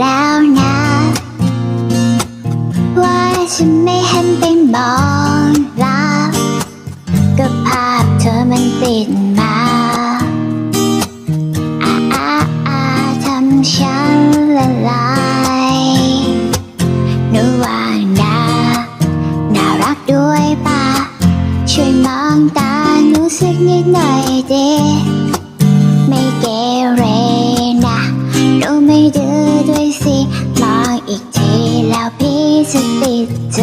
แล้วนะ ว่าฉันไม่เห็นเป็นมองรับก็ภาพเธอมันติดมาอาอาอาทำฉันละลายนูว่านาน่ารักด้วยปะช่วยมองตาหนูสักนิดหน่อยดิไม่เกเร จะติดใจ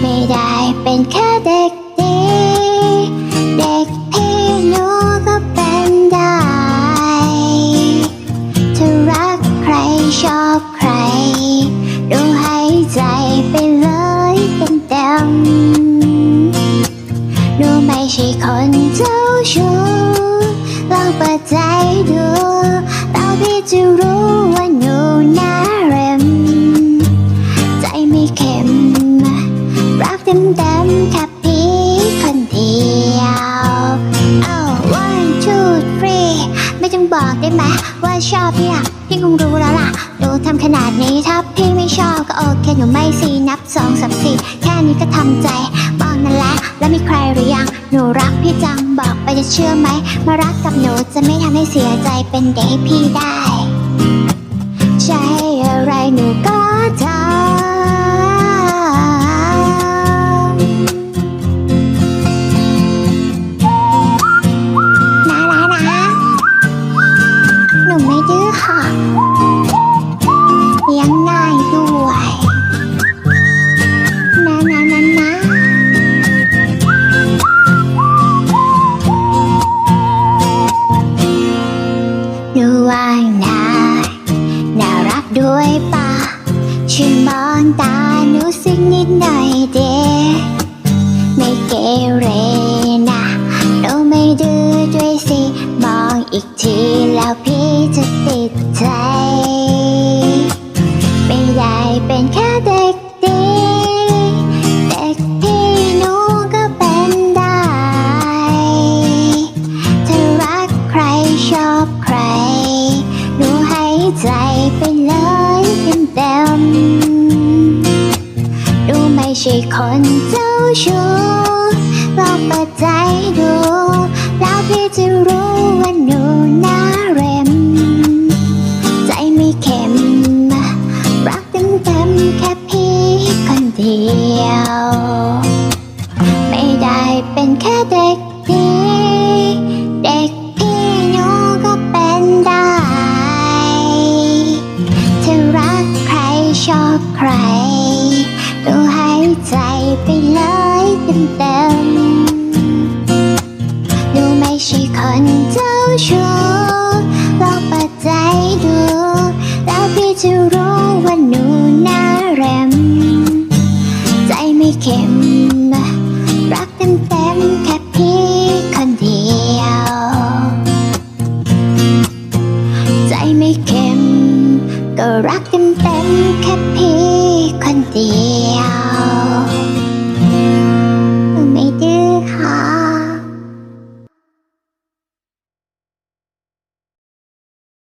ไม่ได้เป็นแค่เด็กดีเด็กพี่หนูก็เป็นได้ ถ้ารักใครชอบใครดูให้ใจไปเลย รักเต็มเต็มๆแค่พี่คนเดียวเอา one two three ไม่ต้องบอกได้ไหมว่าชอบเนี่ยพี่คงรู้แล้วล่ะ ดูทำขนาดนี้ถ้าพี่ไม่ชอบก็โอเคหนูไม่สีนับสองสามสี่แค่นี้ก็ทำใจบอกนั่นแหละ แล้วมีใครหรือยัง หนูรักพี่จังบอกไปจะเชื่อไหม มารักกับหนูจะไม่ทำให้เสียใจเป็นเด็กให้พี่ได้ ใจอะไรหนูก็ทำ ช่วยมองตาหนูสักนิดหน่อยเดไม่เกเรนะหนูไม่ดื้อด้วยสิ มองอีกทีแล้วพี่จะ คนเจ้าชู้ลองเปิดใจดู แล้วพี่จะรู้ว่าหนูน่าเรมใจไม่เข็ม รักเต็มเต็มๆแค่พี่คนเดียว ไม่ได้เป็นแค่เด็กดีเด็กพี่หนูก็เป็นได้ถ้ารักใครชอบใคร จะรู้ว่าหนูน่าเรม ใจไม่เข็ม รักเต็มเต็มแค่พี่คนเดียว ใจไม่เข็ม ก็รักเต็มเต็มแค่พี่คนเดียว